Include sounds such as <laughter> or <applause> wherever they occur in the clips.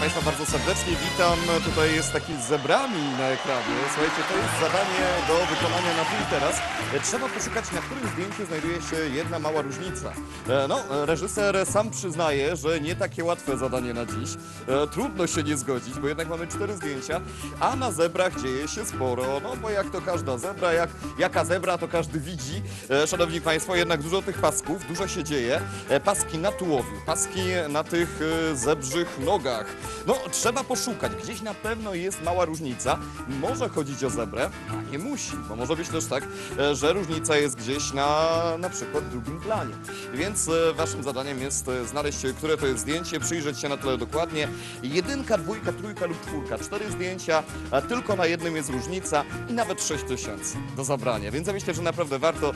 Państwa bardzo serdecznie witam. Tutaj z zebrami na ekranie. Słuchajcie, to jest zadanie do wykonania na i teraz. Trzeba poszukać, na którym zdjęciu znajduje się jedna mała różnica. E, No, reżyser sam przyznaje, że nie takie łatwe zadanie na dziś. E, Trudno się nie zgodzić, bo jednak mamy cztery zdjęcia, a na zebrach dzieje się sporo. No, bo jak to każda zebra, jak, jaka zebra, to każdy widzi. E, Szanowni Państwo, jednak dużo tych pasków, dużo się dzieje. Paski na tułowiu, paski na tych zebrzych nogach. No, trzeba poszukać. Gdzieś na pewno jest mała różnica. Może chodzić o zebrę, a nie musi, bo może być też tak, e, że różnica jest gdzieś na na przykład drugim planie. Więc e, waszym zadaniem jest e, znaleźć, które to jest zdjęcie, przyjrzeć się na tyle dokładnie. Jedynka, dwójka, trójka lub czwórka. Cztery zdjęcia, tylko na jednym jest różnica i nawet 6 tysięcy do zabrania. Więc ja myślę, że naprawdę warto.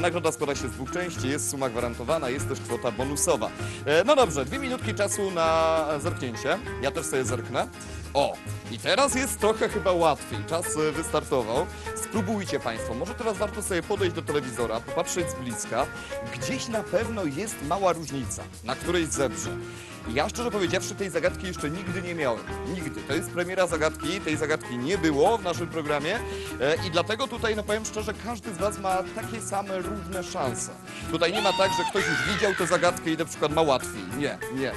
Nagroda składa się z dwóch części, jest suma gwarantowana, jest też kwota bonusowa. No dobrze, dwie minutki czasu na zerknięcie. Ja też sobie zerknę. O, i teraz jest trochę chyba łatwiej. Czas e, wystartował. Spróbujcie Państwo. Może teraz warto sobie podejść do telewizora, popatrzeć z bliska. Gdzieś na pewno jest mała różnica, na którejś zebrze. Ja szczerze powiedziawszy tej zagadki jeszcze nigdy nie miałem. Nigdy. To jest premiera zagadki, tej zagadki nie było w naszym programie e, i dlatego tutaj, no powiem szczerze, każdy z Was ma takie same równe szanse. Tutaj nie ma tak, że ktoś już widział tę zagadkę i na przykład ma łatwiej. Nie, nie.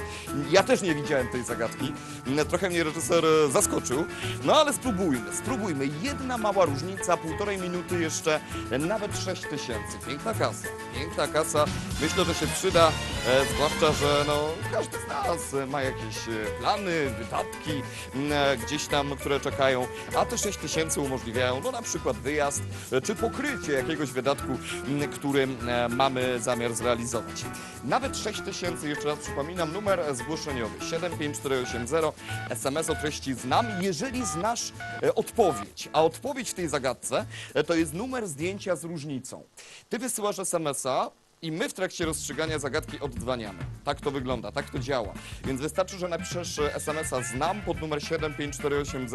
Ja też nie widziałem tej zagadki. Mm, Trochę mnie reżyser e, zaskoczył. No ale spróbujmy, spróbujmy. Jedna mała różnica, półtorej minuty jeszcze, e, nawet 6 tysięcy. Piękna kasa, piękna kasa. Myślę, że się przyda, e, zwłaszcza, że no, każdy z e, ma jakieś e, plany, wydatki e, gdzieś tam, które czekają, a te 6 tysięcy umożliwiają no na przykład wyjazd, e, czy pokrycie jakiegoś wydatku, który mamy zamiar zrealizować. Nawet 6 tysięcy, jeszcze raz przypominam, numer zgłoszeniowy 75480, SMS o treści znam, jeżeli znasz odpowiedź, a odpowiedź w tej zagadce to jest numer zdjęcia z różnicą. Ty wysyłasz SMS-a, i my w trakcie rozstrzygania zagadki oddzwaniamy. Tak to wygląda, tak to działa. Więc wystarczy, że napiszesz e, SMS-a znam pod numer 75480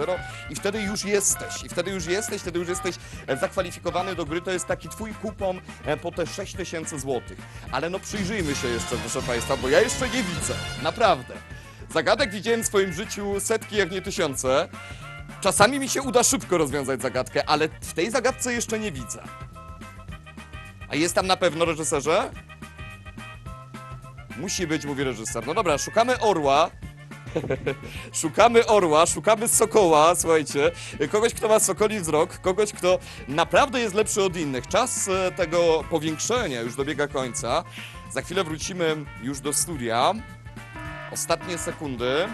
i wtedy już jesteś. I wtedy już jesteś, wtedy już jesteś e, zakwalifikowany do gry. To jest taki twój kupon e, po te 6000 złotych. Ale no przyjrzyjmy się jeszcze, proszę Państwa, bo ja jeszcze nie widzę. Naprawdę. Zagadek widziałem w swoim życiu setki, jak nie tysiące. Czasami mi się uda szybko rozwiązać zagadkę, ale w tej zagadce jeszcze nie widzę. A jest tam na pewno reżyserze? Musi być, mówi reżyser. No dobra, szukamy orła. <laughs> szukamy orła, szukamy sokoła, słuchajcie. Kogoś, kto ma sokoli wzrok, kogoś, kto naprawdę jest lepszy od innych. Czas e, tego powiększenia już dobiega końca. Za chwilę wrócimy już do studia. Ostatnie sekundy.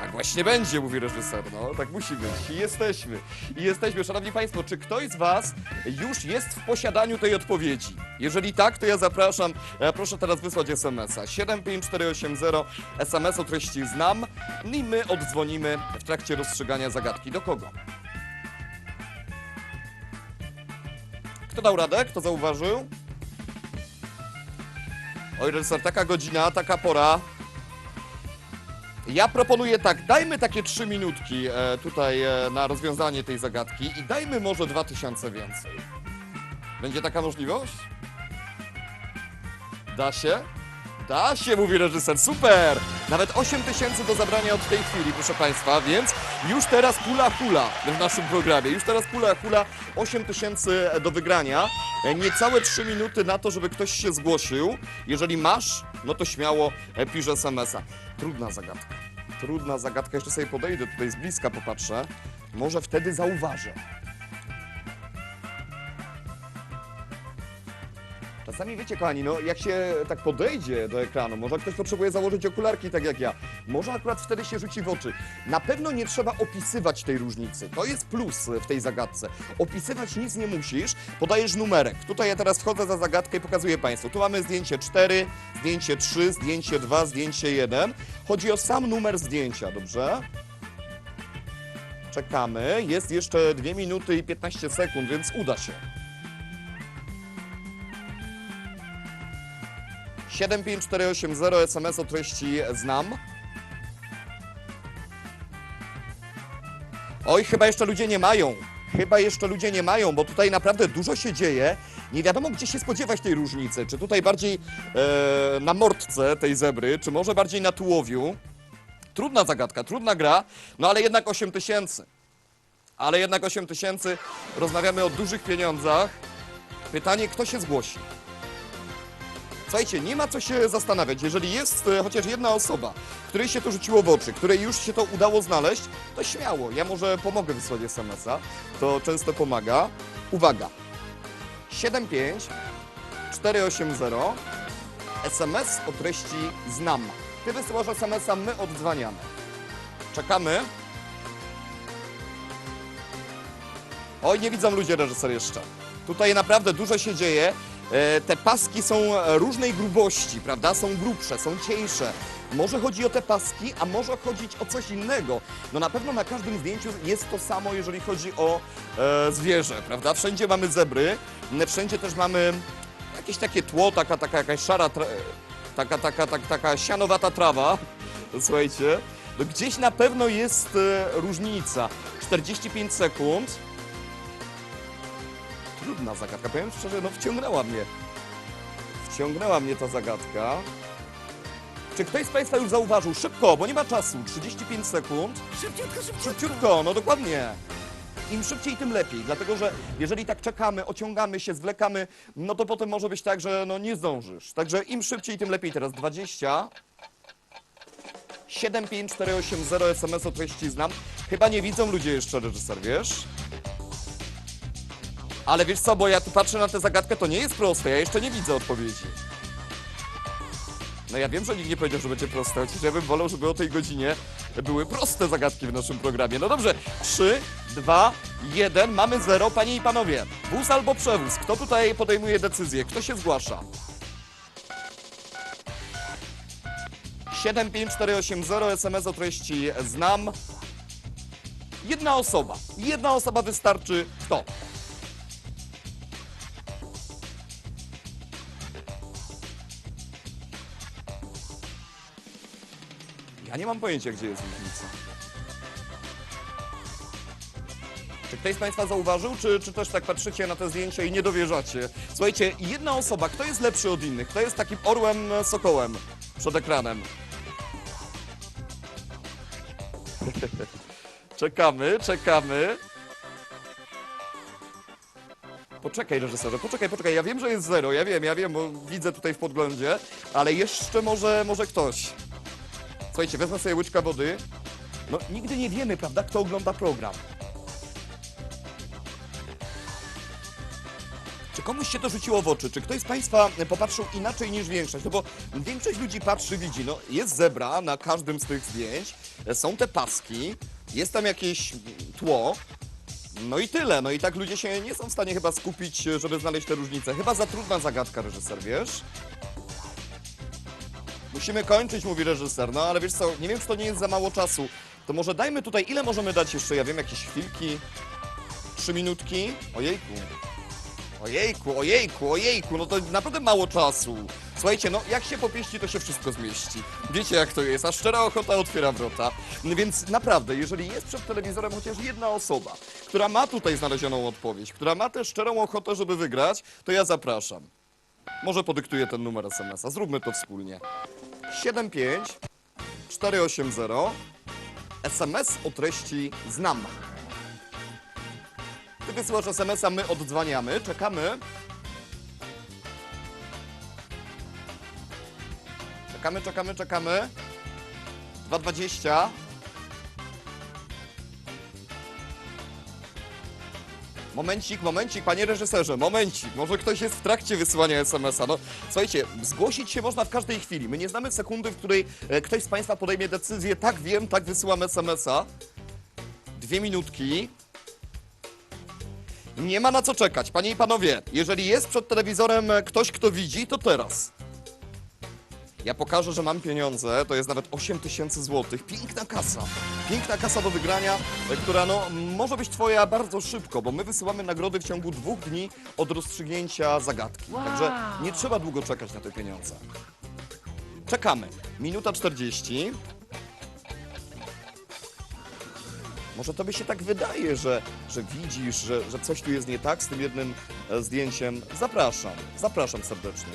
Tak właśnie będzie, mówi reżyser. No, tak musi być. I jesteśmy. I jesteśmy. Szanowni Państwo, czy ktoś z Was już jest w posiadaniu tej odpowiedzi? Jeżeli tak, to ja zapraszam. E, proszę teraz wysłać SMS-a. 75480 SMS o treści znam i my oddzwonimy w trakcie rozstrzygania zagadki. Do kogo? Kto dał radę? Kto zauważył? Oj, reżyser, taka godzina, taka pora. Ja proponuję tak, dajmy takie trzy minutki e, tutaj e, na rozwiązanie tej zagadki i dajmy może 2000 więcej. Będzie taka możliwość? Da się? Da się, mówi reżyser, super! Nawet 8 tysięcy do zabrania od tej chwili, proszę Państwa, więc już teraz pula hula w naszym programie. Już teraz pula hula, 8 tysięcy do wygrania. E, Niecałe 3 minuty na to, żeby ktoś się zgłosił. Jeżeli masz, no to śmiało e, pisz SMS-a. Trudna zagadka. Trudna zagadka. Jeszcze sobie podejdę tutaj z bliska, popatrzę. Może wtedy zauważę. Czasami wiecie, kochani, no jak się tak podejdzie do ekranu, może ktoś potrzebuje założyć okularki, tak jak ja. Może akurat wtedy się rzuci w oczy. Na pewno nie trzeba opisywać tej różnicy. To jest plus w tej zagadce. Opisywać nic nie musisz, podajesz numerek. Tutaj ja teraz wchodzę za zagadkę i pokazuję Państwu. Tu mamy zdjęcie 4, zdjęcie 3, zdjęcie 2, zdjęcie 1. Chodzi o sam numer zdjęcia, dobrze? Czekamy. Jest jeszcze 2 minuty i 15 sekund, więc uda się. 75480 SMS o treści znam. Oj, chyba jeszcze ludzie nie mają. Chyba jeszcze ludzie nie mają, bo tutaj naprawdę dużo się dzieje. Nie wiadomo, gdzie się spodziewać tej różnicy. Czy tutaj bardziej e, na mordce tej zebry, czy może bardziej na tułowiu. Trudna zagadka, trudna gra, no ale jednak 8 tysięcy. Ale jednak 8 tysięcy, rozmawiamy o dużych pieniądzach. Pytanie, kto się zgłosi? Słuchajcie, nie ma co się zastanawiać. Jeżeli jest e, chociaż jedna osoba, której się to rzuciło w oczy, której już się to udało znaleźć, to śmiało. Ja może pomogę wysłać SMS-a. To często pomaga. Uwaga. 75 480 SMS o treści znam. Ty wysyłasz SMS-a, my oddzwaniamy. Czekamy. Oj, nie widzą ludzie reżyser jeszcze. Tutaj naprawdę dużo się dzieje. E, Te paski są różnej grubości, prawda? Są grubsze, są cieńsze. Może chodzi o te paski, a może chodzić o coś innego. No na pewno na każdym zdjęciu jest to samo, jeżeli chodzi o e, zwierzę, prawda? Wszędzie mamy zebry, wszędzie też mamy jakieś takie tło, taka, taka jakaś szara, taka, taka, taka, taka sianowata trawa. <laughs> Słuchajcie, no gdzieś na pewno jest e, różnica. 45 sekund. Trudna zagadka, powiem szczerze, no wciągnęła mnie. Wciągnęła mnie ta zagadka. Czy ktoś z Państwa już zauważył? Szybko, bo nie ma czasu. 35 sekund. Szybciutko, szybciutko. Szybciutko, no dokładnie. Im szybciej, tym lepiej, dlatego że jeżeli tak czekamy, ociągamy się, zwlekamy, no to potem może być tak, że no nie zdążysz. Także im szybciej, tym lepiej. Teraz 20 75480 SMS o treści znam. Chyba nie widzą ludzie jeszcze reżyser, wiesz? Ale wiesz co, bo ja tu patrzę na tę zagadkę, to nie jest proste, ja jeszcze nie widzę odpowiedzi. No ja wiem, że nikt nie powiedział, że będzie proste, chociaż ja bym wolał, żeby o tej godzinie były proste zagadki w naszym programie. No dobrze, 3, 2, 1, mamy 0, panie i panowie. Wóz albo przewóz, kto tutaj podejmuje decyzję, kto się zgłasza? 75480 SMS o treści znam. Jedna osoba, jedna osoba wystarczy. Kto? Nie mam pojęcia, gdzie jest różnica. Czy ktoś z Państwa zauważył, czy, czy też tak patrzycie na te zdjęcia i nie dowierzacie? Słuchajcie, jedna osoba, kto jest lepszy od innych? Kto jest takim orłem, e, sokołem przed ekranem? <laughs> czekamy, czekamy. Poczekaj, reżyserze, poczekaj, poczekaj. Ja wiem, że jest zero, ja wiem, ja wiem, bo widzę tutaj w podglądzie, ale jeszcze może, może ktoś. Słuchajcie, wezmę sobie łyczka wody. No, nigdy nie wiemy, prawda, kto ogląda program. Czy komuś się to rzuciło w oczy? Czy ktoś z Państwa popatrzył inaczej niż większość? No bo większość ludzi patrzy, widzi, no jest zebra na każdym z tych zdjęć, są te paski, jest tam jakieś tło, no i tyle. No i tak ludzie się nie są w stanie chyba skupić, żeby znaleźć te różnice. Chyba za trudna zagadka, reżyser, wiesz? Musimy kończyć, mówi reżyser. No ale wiesz co, nie wiem, czy to nie jest za mało czasu. To może dajmy tutaj, ile możemy dać jeszcze? Ja wiem, jakieś chwilki? Trzy minutki? Ojejku. Ojejku, ojejku, ojejku, no to naprawdę mało czasu. Słuchajcie, no jak się popieści, to się wszystko zmieści. Wiecie jak to jest, a szczera ochota otwiera wrota. No Więc naprawdę, jeżeli jest przed telewizorem chociaż jedna osoba, która ma tutaj znalezioną odpowiedź, która ma tę szczerą ochotę, żeby wygrać, to ja zapraszam. Może podyktuję ten numer SMS-a. Zróbmy to wspólnie. 75 480 SMS o treści znam. Ty wysyłasz SMS-a, my oddzwaniamy, czekamy. Czekamy, czekamy, czekamy. 2.20. Momencik, momencik, panie reżyserze, momencik. Może ktoś jest w trakcie wysyłania SMS-a. No, słuchajcie, zgłosić się można w każdej chwili. My nie znamy sekundy, w której e, ktoś z Państwa podejmie decyzję. Tak wiem, tak wysyłam SMS-a. Dwie minutki. Nie ma na co czekać, panie i panowie. Jeżeli jest przed telewizorem e, ktoś, kto widzi, to teraz. Ja pokażę, że mam pieniądze, to jest nawet 8 tysięcy złotych. Piękna kasa. Piękna kasa do wygrania, e, która no, może być twoja bardzo szybko, bo my wysyłamy nagrody w ciągu dwóch dni od rozstrzygnięcia zagadki. Także nie trzeba długo czekać na te pieniądze. Czekamy. Minuta 40. Może tobie się tak wydaje, że, że widzisz, że, że coś tu jest nie tak z tym jednym e, zdjęciem. Zapraszam, zapraszam serdecznie.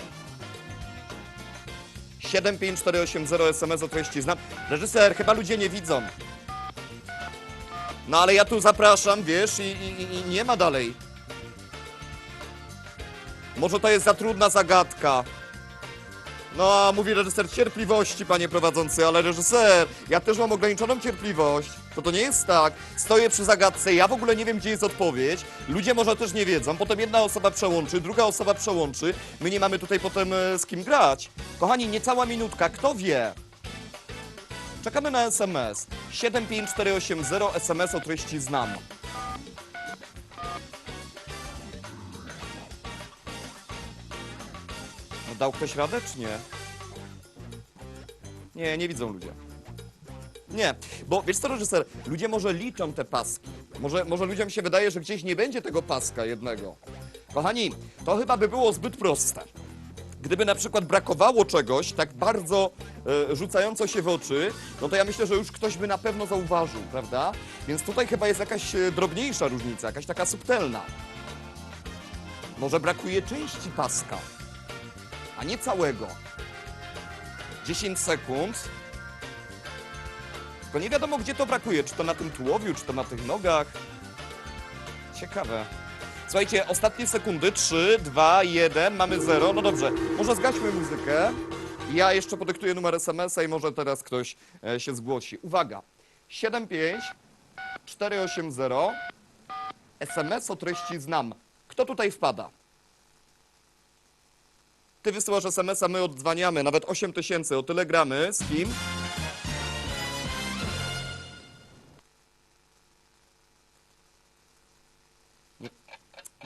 75480 SMS o treści znam. Reżyser, chyba ludzie nie widzą. No ale ja tu zapraszam, wiesz, i, i, i- nie ma dalej. Może to jest za trudna zagadka. No, mówi reżyser cierpliwości, panie prowadzący, ale reżyser, ja też mam ograniczoną cierpliwość. To to nie jest tak. Stoję przy zagadce, ja w ogóle nie wiem, gdzie jest odpowiedź. Ludzie może też nie wiedzą, potem jedna osoba przełączy, druga osoba przełączy. My nie mamy tutaj potem e, z kim grać. Kochani, niecała minutka, kto wie? Czekamy na SMS. 75480 SMS o treści znam. No dał ktoś radę, czy nie? Nie, nie widzą ludzie. Nie, bo wiesz co, reżyser, ludzie może liczą te paski. Może, może ludziom się wydaje, że gdzieś nie będzie tego paska jednego. Kochani, to chyba by było zbyt proste. Gdyby na przykład brakowało czegoś tak bardzo e, rzucająco się w oczy, no to ja myślę, że już ktoś by na pewno zauważył, prawda? Więc tutaj chyba jest jakaś e, drobniejsza różnica, jakaś taka subtelna. Może brakuje części paska, a nie całego. 10 sekund. Tylko nie wiadomo, gdzie to brakuje. Czy to na tym tułowiu, czy to na tych nogach. Ciekawe. Słuchajcie, ostatnie sekundy. 3, 2, 1, mamy 0. No dobrze, może zgaśmy muzykę. Ja jeszcze podyktuję numer SMS-a i może teraz ktoś e, się zgłosi. Uwaga. 75 480 SMS o treści znam. Kto tutaj wpada? Ty wysyłasz SMS-a, my oddzwaniamy. Nawet 8 tysięcy, o tyle gramy. Z kim?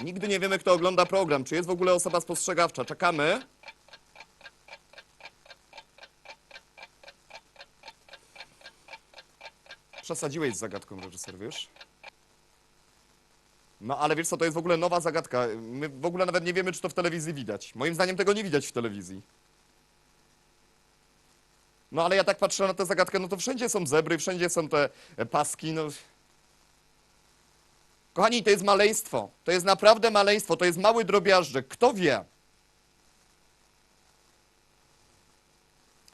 Nigdy nie wiemy, kto ogląda program. Czy jest w ogóle osoba spostrzegawcza? Czekamy. Przesadziłeś z zagadką, reżyser, wiesz? No ale wiesz co, to jest w ogóle nowa zagadka. My w ogóle nawet nie wiemy, czy to w telewizji widać. Moim zdaniem tego nie widać w telewizji. No ale ja tak patrzę na tę zagadkę, no to wszędzie są zebry, wszędzie są te e, paski, no... Kochani, to jest maleństwo. To jest naprawdę maleństwo. To jest mały drobiażdżek. Kto wie?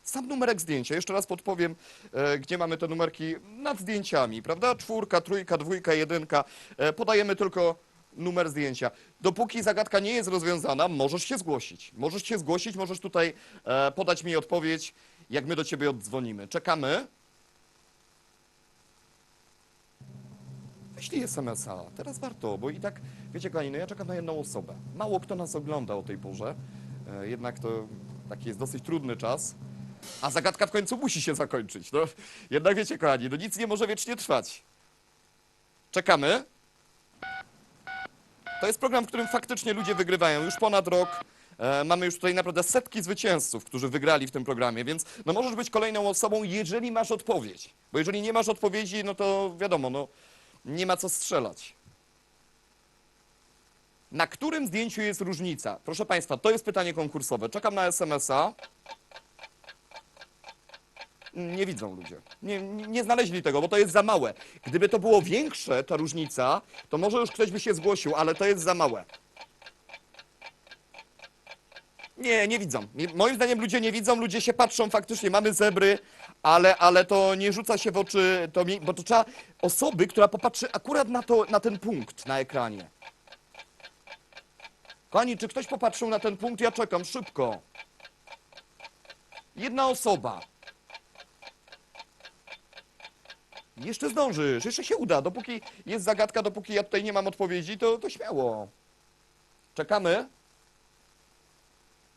Sam numerek zdjęcia. Jeszcze raz podpowiem, e, gdzie mamy te numerki nad zdjęciami, prawda? Czwórka, trójka, dwójka, jedynka. E, podajemy tylko numer zdjęcia. Dopóki zagadka nie jest rozwiązana, możesz się zgłosić. Możesz się zgłosić, możesz tutaj e, podać mi odpowiedź, jak my do ciebie oddzwonimy. Czekamy. Wyślij SMS-a. Teraz warto, bo i tak, wiecie kochani, no ja czekam na jedną osobę. Mało kto nas ogląda o tej porze. E, jednak to taki jest dosyć trudny czas. A zagadka w końcu musi się zakończyć. No, jednak wiecie, kochani, no nic nie może wiecznie trwać. Czekamy. To jest program, w którym faktycznie ludzie wygrywają. Już ponad rok e, mamy już tutaj naprawdę setki zwycięzców, którzy wygrali w tym programie, więc no możesz być kolejną osobą, jeżeli masz odpowiedź. Bo jeżeli nie masz odpowiedzi, no to wiadomo, no nie ma co strzelać. Na którym zdjęciu jest różnica? Proszę Państwa, to jest pytanie konkursowe. Czekam na SMS-a. Nie widzą ludzie. Nie, nie znaleźli tego, bo to jest za małe. Gdyby to było większe, ta różnica, to może już ktoś by się zgłosił, ale to jest za małe. Nie, nie widzą. Moim zdaniem ludzie nie widzą, ludzie się patrzą, faktycznie mamy zebry, ale, ale to nie rzuca się w oczy, to mi, bo to trzeba osoby, która popatrzy akurat na, to, na ten punkt na ekranie. Kochani, czy ktoś popatrzył na ten punkt? Ja czekam, szybko. Jedna osoba. Jeszcze zdążysz, jeszcze się uda. Dopóki jest zagadka, dopóki ja tutaj nie mam odpowiedzi, to, to śmiało. Czekamy.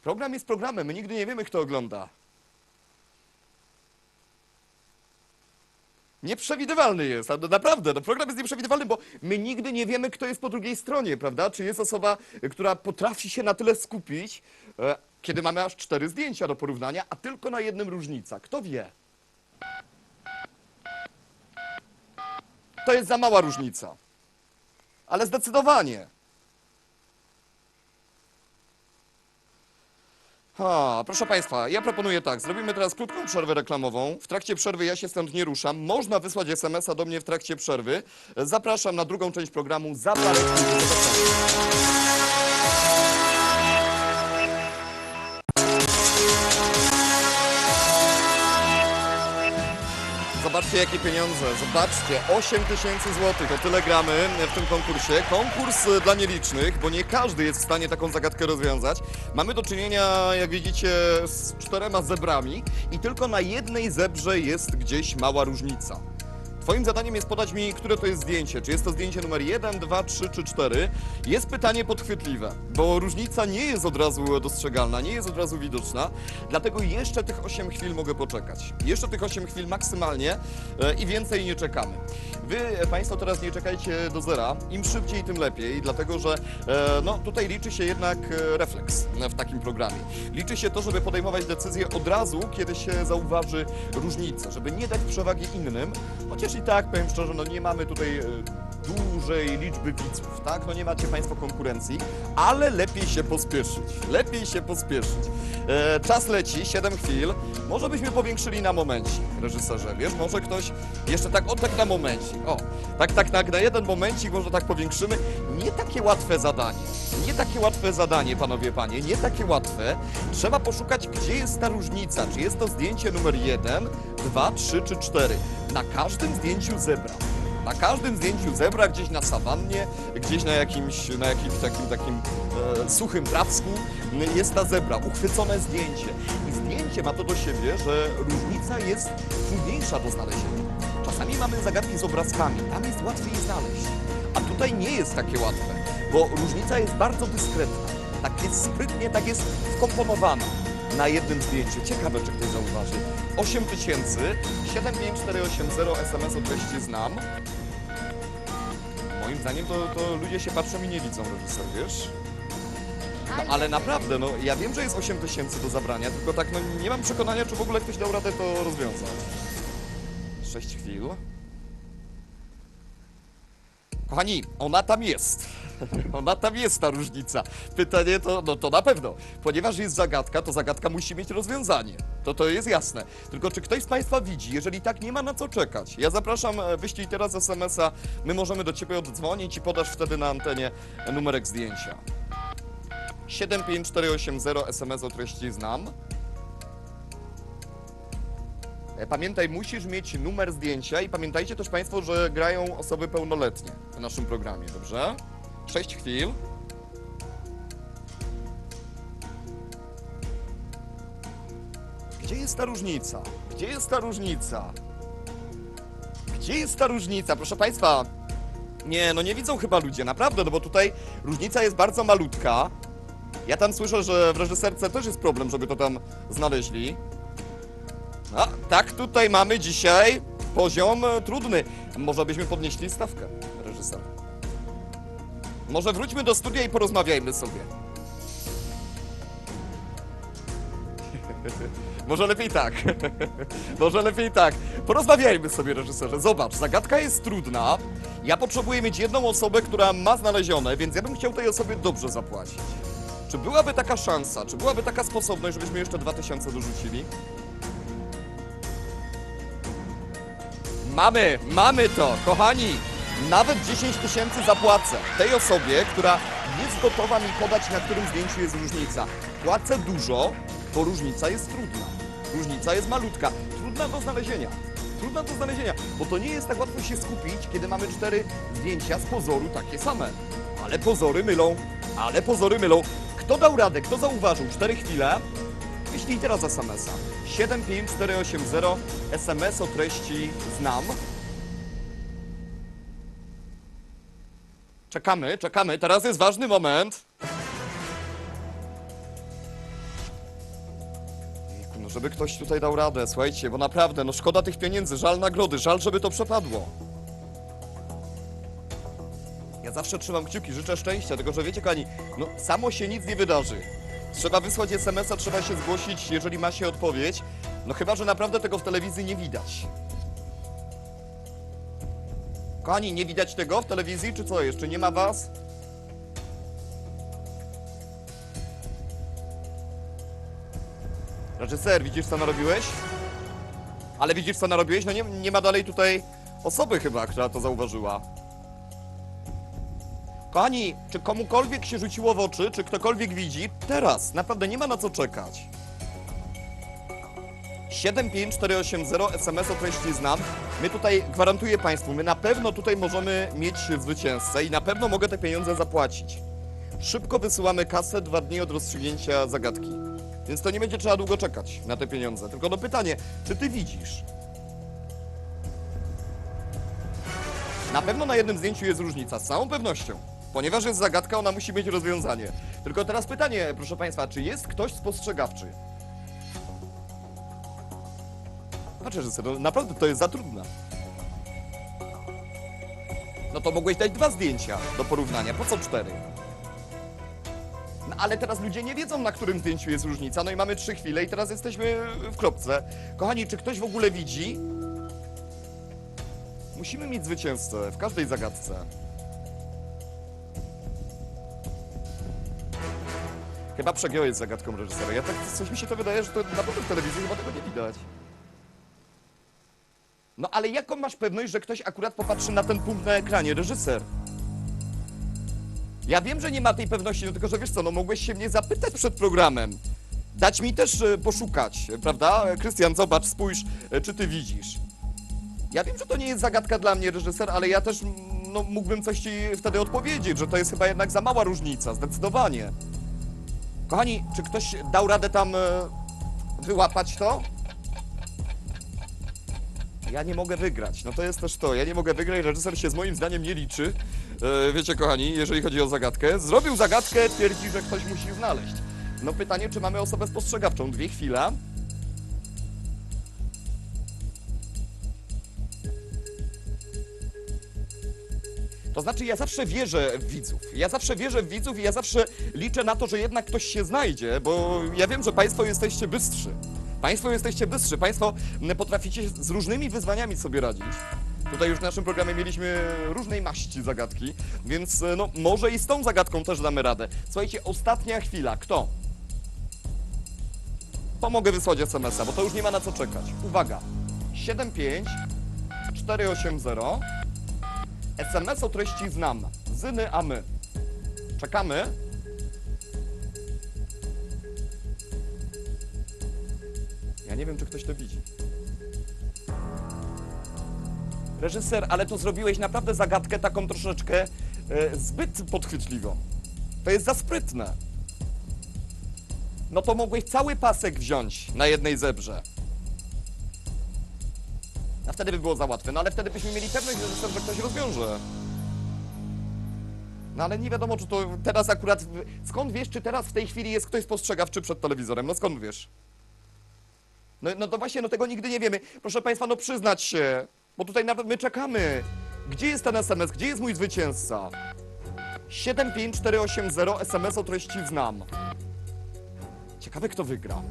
Program jest programem, my nigdy nie wiemy, kto ogląda. Nieprzewidywalny jest, no naprawdę, no program jest nieprzewidywalny, bo my nigdy nie wiemy, kto jest po drugiej stronie, prawda? Czy jest osoba, y, która potrafi się na tyle skupić, e, kiedy mamy aż cztery zdjęcia do porównania, a tylko na jednym różnica. Kto wie? To jest za mała różnica. Ale zdecydowanie. Ha, proszę Państwa, ja proponuję tak, zrobimy teraz krótką przerwę reklamową. W trakcie przerwy ja się stąd nie ruszam. Można wysłać SMS-a do mnie w trakcie przerwy. Zapraszam na drugą część programu za parę chwil. Zobaczcie jakie pieniądze, zobaczcie, 8 tysięcy złotych, o tyle gramy w tym konkursie. Konkurs e, dla nielicznych, bo nie każdy jest w stanie taką zagadkę rozwiązać. Mamy do czynienia, jak widzicie, z czterema zebrami i tylko na jednej zebrze jest gdzieś mała różnica. Twoim zadaniem jest podać mi, które to jest zdjęcie. Czy jest to zdjęcie numer 1, 2, 3 czy 4? Jest pytanie podchwytliwe, bo różnica nie jest od razu dostrzegalna, nie jest od razu widoczna, dlatego jeszcze tych 8 chwil mogę poczekać. Jeszcze tych 8 chwil maksymalnie e, i więcej nie czekamy. Wy e, Państwo teraz nie czekajcie do zera, im szybciej tym lepiej, dlatego że e, no, tutaj liczy się jednak refleks w takim programie. Liczy się to, żeby podejmować decyzje od razu, kiedy się zauważy różnicę, żeby nie dać przewagi innym, chociaż i tak, powiem szczerze, no nie mamy tutaj e, dużej liczby widzów, tak? No nie macie Państwo konkurencji, ale lepiej się pospieszyć, lepiej się pospieszyć. E, czas leci, 7 chwil, może byśmy powiększyli na momencik, reżyserze, wiesz, może ktoś jeszcze tak, o tak na momencik, o, tak, tak, tak, na jeden momencik może tak powiększymy. Nie takie łatwe zadanie, nie takie łatwe zadanie, panowie, panie, nie takie łatwe. Trzeba poszukać, gdzie jest ta różnica, czy jest to zdjęcie numer 1, 2, 3 czy 4. Na każdym zdjęciu zebra. Na każdym zdjęciu zebra, gdzieś na sawannie, gdzieś na jakimś, na jakimś takim, takim e, suchym trawsku jest ta zebra, uchwycone zdjęcie. I zdjęcie ma to do siebie, że różnica jest trudniejsza do znalezienia. Czasami mamy zagadki z obrazkami, tam jest łatwiej je znaleźć. A tutaj nie jest takie łatwe, bo różnica jest bardzo dyskretna. Tak jest sprytnie, tak jest wkomponowana na jednym zdjęciu. Ciekawe, czy ktoś zauważy. 8000, 75480 SMS o treści znam. Moim zdaniem to, to ludzie się patrzą i nie widzą reżyser, wiesz? No, ale naprawdę, no ja wiem, że jest 8000 do zabrania, tylko tak no nie mam przekonania, czy w ogóle ktoś dał radę to rozwiązać. 6 chwil. Kochani, ona tam jest. Ona tam jest ta różnica. Pytanie to, no to na pewno. Ponieważ jest zagadka, to zagadka musi mieć rozwiązanie. To to jest jasne. Tylko czy ktoś z Państwa widzi? Jeżeli tak, nie ma na co czekać. Ja zapraszam, e, wyślij teraz SMS-a. My możemy do Ciebie oddzwonić i podasz wtedy na antenie numerek zdjęcia. 75480 SMS o treści znam. E, Pamiętaj, musisz mieć numer zdjęcia i pamiętajcie też Państwo, że grają osoby pełnoletnie w naszym programie, dobrze? 6 chwil. Gdzie jest ta różnica? Gdzie jest ta różnica? Gdzie jest ta różnica? Proszę Państwa, nie, no nie widzą chyba ludzie, naprawdę, no bo tutaj różnica jest bardzo malutka. Ja tam słyszę, że w reżyserce też jest problem, żeby to tam znaleźli. No, tak tutaj mamy dzisiaj poziom e, trudny. Może byśmy podnieśli stawkę, reżyser. Może wróćmy do studia i porozmawiajmy sobie. <laughs> Może lepiej tak. <laughs> Może lepiej tak. Porozmawiajmy sobie, reżyserze. Zobacz, zagadka jest trudna. Ja potrzebuję mieć jedną osobę, która ma znalezione, więc ja bym chciał tej osobie dobrze zapłacić. Czy byłaby taka szansa, czy byłaby taka sposobność, żebyśmy jeszcze 2000 dorzucili? Mamy, mamy to, kochani! Nawet 10 tysięcy zapłacę tej osobie, która jest gotowa mi podać, na którym zdjęciu jest różnica. Płacę dużo, bo różnica jest trudna. Różnica jest malutka, trudna do znalezienia. Trudna do znalezienia, bo to nie jest tak łatwo się skupić, kiedy mamy cztery zdjęcia z pozoru takie same. Ale pozory mylą, ale pozory mylą. Kto dał radę, kto zauważył? Cztery chwile, Wyślij teraz SMS-a. 75480 SMS o treści znam. Czekamy, czekamy. Teraz jest ważny moment. No żeby ktoś tutaj dał radę, słuchajcie, bo naprawdę, no szkoda tych pieniędzy, żal nagrody, żal, żeby to przepadło. Ja zawsze trzymam kciuki, życzę szczęścia, tylko że wiecie, kochani, no samo się nic nie wydarzy. Trzeba wysłać SMS-a, trzeba się zgłosić, jeżeli ma się odpowiedź. No chyba, że naprawdę tego w telewizji nie widać. Kochani, nie widać tego w telewizji, czy co? Jeszcze nie ma was? Reżyser, widzisz co narobiłeś? Ale widzisz co narobiłeś? No nie, nie ma dalej tutaj osoby chyba, która to zauważyła. Kochani, czy komukolwiek się rzuciło w oczy, czy ktokolwiek widzi? Teraz, naprawdę nie ma na co czekać. 75480 SMS o treści znam. My tutaj gwarantuję Państwu, my na pewno tutaj możemy mieć zwycięzcę i na pewno mogę te pieniądze zapłacić. Szybko wysyłamy kasę dwa dni od rozstrzygnięcia zagadki. Więc to nie będzie trzeba długo czekać na te pieniądze. Tylko no pytanie, czy ty widzisz? Na pewno na jednym zdjęciu jest różnica, z całą pewnością. Ponieważ jest zagadka, ona musi mieć rozwiązanie. Tylko teraz pytanie, proszę Państwa, czy jest ktoś spostrzegawczy? Patrzę, że no, naprawdę to jest za trudne. No to mogłeś dać dwa zdjęcia do porównania, po co cztery? No ale teraz ludzie nie wiedzą, na którym zdjęciu jest różnica. No i mamy trzy chwile i teraz jesteśmy w kropce. Kochani, czy ktoś w ogóle widzi? Musimy mieć zwycięzcę w każdej zagadce. Chyba przegiąłeś zagadką reżysera. Ja tak, coś mi się to wydaje, że to na pewno w telewizji chyba tego nie widać. No ale jaką masz pewność, że ktoś akurat popatrzy na ten punkt na ekranie, reżyser? Ja wiem, że nie ma tej pewności, no tylko że wiesz co, no mogłeś się mnie zapytać przed programem. Dać mi też e, poszukać, e, prawda? E, Krystian, zobacz, spójrz, e, czy ty widzisz. Ja wiem, że to nie jest zagadka dla mnie, reżyser, ale ja też no, mógłbym coś ci wtedy odpowiedzieć, że to jest chyba jednak za mała różnica, zdecydowanie. Kochani, czy ktoś dał radę tam e, wyłapać to? Ja nie mogę wygrać. No to jest też to. Ja nie mogę wygrać. Reżyser się z moim zdaniem nie liczy. E, wiecie, kochani, jeżeli chodzi o zagadkę. Zrobił zagadkę, twierdzi, że ktoś musi znaleźć. No pytanie, czy mamy osobę spostrzegawczą? Dwie chwile. To znaczy, ja zawsze wierzę w widzów. Ja zawsze wierzę w widzów i ja zawsze liczę na to, że jednak ktoś się znajdzie, bo ja wiem, że Państwo jesteście bystrzy. Państwo jesteście bystrzy. Państwo m, potraficie z różnymi wyzwaniami sobie radzić. Tutaj już w naszym programie mieliśmy różnej maści zagadki, więc e, no, może i z tą zagadką też damy radę. Słuchajcie, ostatnia chwila. Kto? Pomogę wysłać SMS-a, bo to już nie ma na co czekać. Uwaga. 75 480 SMS o treści znam. Zyny, a my. Czekamy. Ja nie wiem, czy ktoś to widzi. Reżyser, ale to zrobiłeś naprawdę zagadkę taką troszeczkę e, zbyt podchwytliwą. To jest za sprytne. No to mogłeś cały pasek wziąć na jednej zebrze. Wtedy by było za łatwe. No ale wtedy byśmy mieli pewność, że, że ktoś rozwiąże. No ale nie wiadomo, czy to teraz akurat... Skąd wiesz, czy teraz w tej chwili jest ktoś spostrzegawczy przed telewizorem? No skąd wiesz? No, no to właśnie, no tego nigdy nie wiemy. Proszę Państwa, no przyznać się, bo tutaj nawet my czekamy. Gdzie jest ten SMS? Gdzie jest mój zwycięzca? 75480 SMS o treści znam. Ciekawe, kto wygra.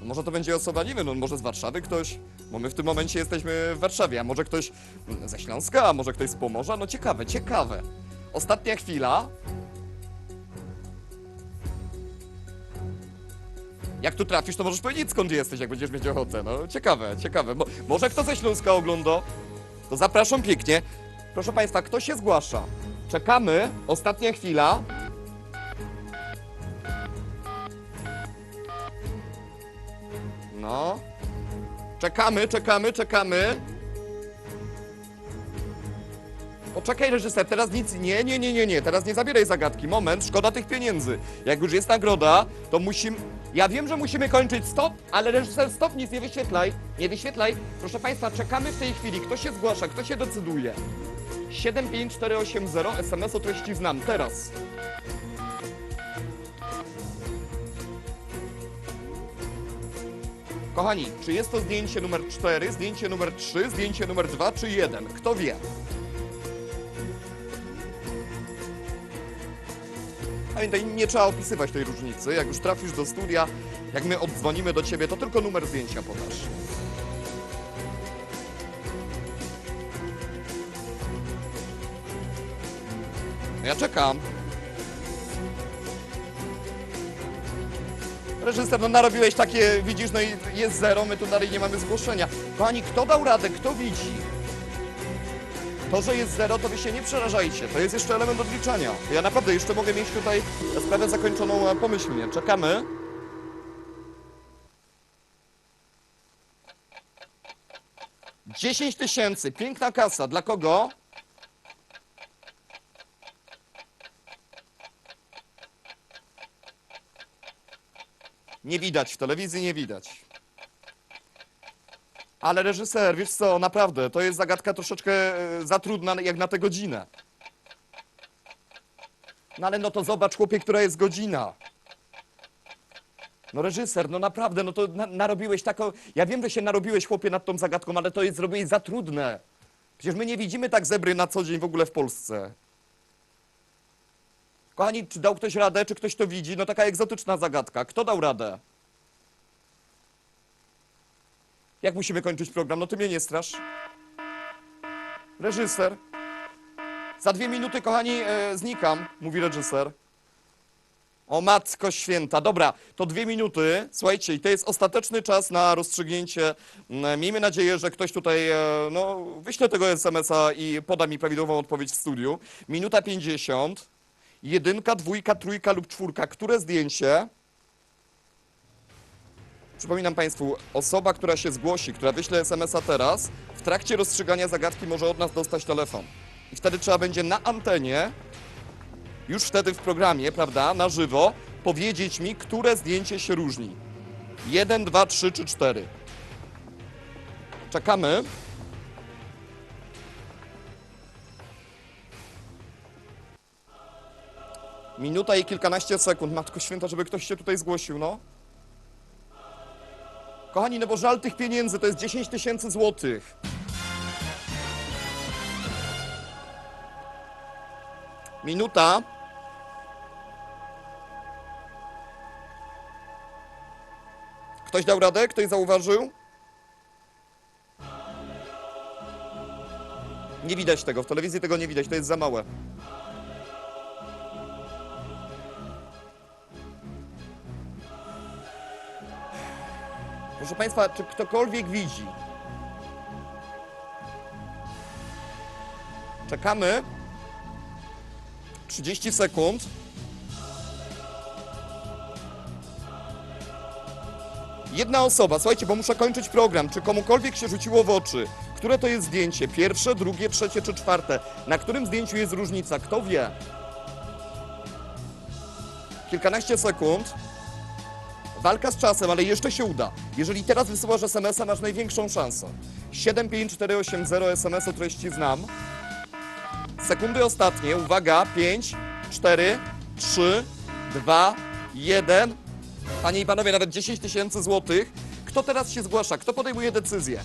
No może to będzie osoba, nie wiem, no może z Warszawy ktoś, bo my w tym momencie jesteśmy w Warszawie, a może ktoś ze Śląska, a może ktoś z Pomorza, no ciekawe, ciekawe. Ostatnia chwila. Jak tu trafisz, to możesz powiedzieć skąd jesteś, jak będziesz mieć ochotę, no ciekawe, ciekawe. Mo może kto ze Śląska ogląda? To zapraszam pięknie. Proszę Państwa, kto się zgłasza? Czekamy, ostatnia chwila. No. Czekamy, czekamy, czekamy. Poczekaj, reżyser, teraz nic. Nie, nie, nie, nie, nie. Teraz nie zabieraj zagadki. Moment, szkoda tych pieniędzy. Jak już jest nagroda, to musimy. Ja wiem, że musimy kończyć stop, ale reżyser, stop, nic nie wyświetlaj. Nie wyświetlaj. Proszę Państwa, czekamy w tej chwili. Kto się zgłasza, kto się decyduje? 75480 SMS o treści znam. Teraz. Kochani, czy jest to zdjęcie numer 4, zdjęcie numer 3, zdjęcie numer 2 czy 1? Kto wie? Pamiętaj, nie trzeba opisywać tej różnicy. Jak już trafisz do studia, jak my oddzwonimy do ciebie, to tylko numer zdjęcia podasz. Ja czekam. reżyser, no narobiłeś takie, widzisz, no i jest zero, my tu dalej nie mamy zgłoszenia. Kochani, kto dał radę, kto widzi? To, że jest zero, to wy się nie przerażajcie. To jest jeszcze element odliczania. Ja naprawdę jeszcze mogę mieć tutaj sprawę zakończoną pomyślnie. Czekamy. Dziesięć tysięcy, piękna kasa. Dla kogo? Nie widać, w telewizji nie widać. Ale reżyser, wiesz co, naprawdę, to jest zagadka troszeczkę e, za trudna jak na tę godzinę. No ale no to zobacz, chłopie, która jest godzina. No reżyser, no naprawdę, no to na, narobiłeś taką... Ja wiem, że się narobiłeś, chłopie, nad tą zagadką, ale to jest zrobiłeś za trudne. Przecież my nie widzimy tak zebry na co dzień w ogóle w Polsce. Kochani, czy dał ktoś radę, czy ktoś to widzi? No taka egzotyczna zagadka. Kto dał radę? Jak musimy kończyć program? No ty mnie nie strasz. Reżyser. Za dwie minuty, kochani, e, znikam, mówi reżyser. O matko święta. Dobra, to dwie minuty. Słuchajcie, i to jest ostateczny czas na rozstrzygnięcie. Mm, Miejmy nadzieję, że ktoś tutaj, e, no, wyśle tego SMS-a i poda mi prawidłową odpowiedź w studiu. Minuta 50. Jedynka, dwójka, trójka lub czwórka. Które zdjęcie? Przypominam Państwu, osoba, która się zgłosi, która wyśle SMS-a teraz, w trakcie rozstrzygania zagadki może od nas dostać telefon. I wtedy trzeba będzie na antenie, już wtedy w programie, prawda, na żywo, powiedzieć mi, które zdjęcie się różni. Jeden, dwa, trzy czy cztery. Czekamy. Minuta i kilkanaście sekund. Matko święta, żeby ktoś się tutaj zgłosił, no. Kochani, no bo żal tych pieniędzy, to jest 10 tysięcy złotych. Minuta. Ktoś dał radę? Ktoś zauważył? Nie widać tego, w telewizji tego nie widać, to jest za małe. Proszę Państwa, czy ktokolwiek widzi? Czekamy. 30 sekund. Jedna osoba, słuchajcie, bo muszę kończyć program. Czy komukolwiek się rzuciło w oczy? Które to jest zdjęcie? Pierwsze, drugie, trzecie czy czwarte? Na którym zdjęciu jest różnica? Kto wie? Kilkanaście sekund. Walka z czasem, ale jeszcze się uda. Jeżeli teraz wysyłasz SMS-a, masz największą szansę. 75480 SMS o treści znam. Sekundy ostatnie, uwaga, 5, 4, 3, 2, 1. Panie i panowie, nawet 10 tysięcy złotych. Kto teraz się zgłasza? Kto podejmuje decyzję?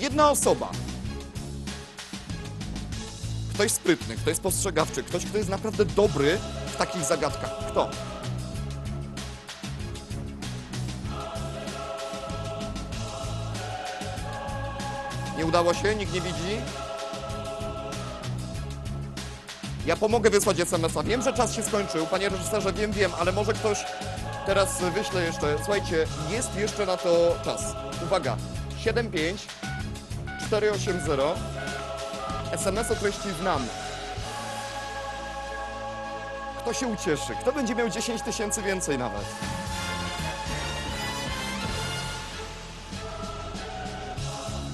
Jedna osoba. Ktoś sprytny, ktoś spostrzegawczy, ktoś, kto jest naprawdę dobry w takich zagadkach. Kto? Nie udało się? Nikt nie widzi? Ja pomogę wysłać SMS-a. Wiem, że czas się skończył. Panie reżyserze, wiem, wiem, ale może ktoś teraz wyśle jeszcze. Słuchajcie, jest jeszcze na to czas. Uwaga. 75 480 SMS o treści znam. Kto się ucieszy? Kto będzie miał 10 tysięcy więcej nawet?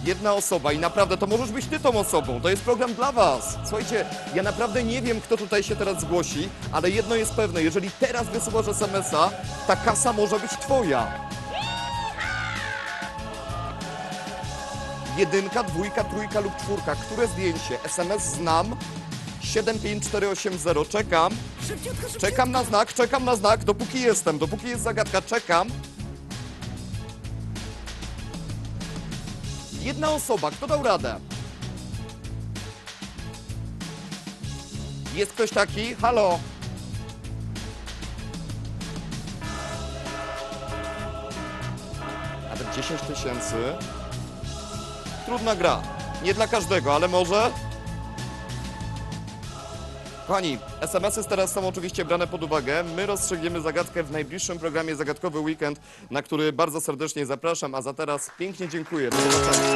Jedna osoba i naprawdę to możesz być ty tą osobą. To jest program dla was. Słuchajcie, ja naprawdę nie wiem, kto tutaj się teraz zgłosi, ale jedno jest pewne, jeżeli teraz wysyłasz SMS-a, ta kasa może być twoja. Jedynka, dwójka, trójka lub czwórka. Które zdjęcie? SMS znam. 75480. Czekam. Szybciutko, szybciutko. Czekam na znak, czekam na znak, dopóki jestem, dopóki jest zagadka, czekam. Jedna osoba, kto dał radę? Jest ktoś taki? Halo? Nawet 10 tysięcy. Trudna gra. Nie dla każdego, ale może? Kochani, SMS-y teraz są oczywiście brane pod uwagę. My rozstrzygniemy zagadkę w najbliższym programie Zagadkowy Weekend, na który bardzo serdecznie zapraszam, a za teraz pięknie dziękuję. Do zobaczenia.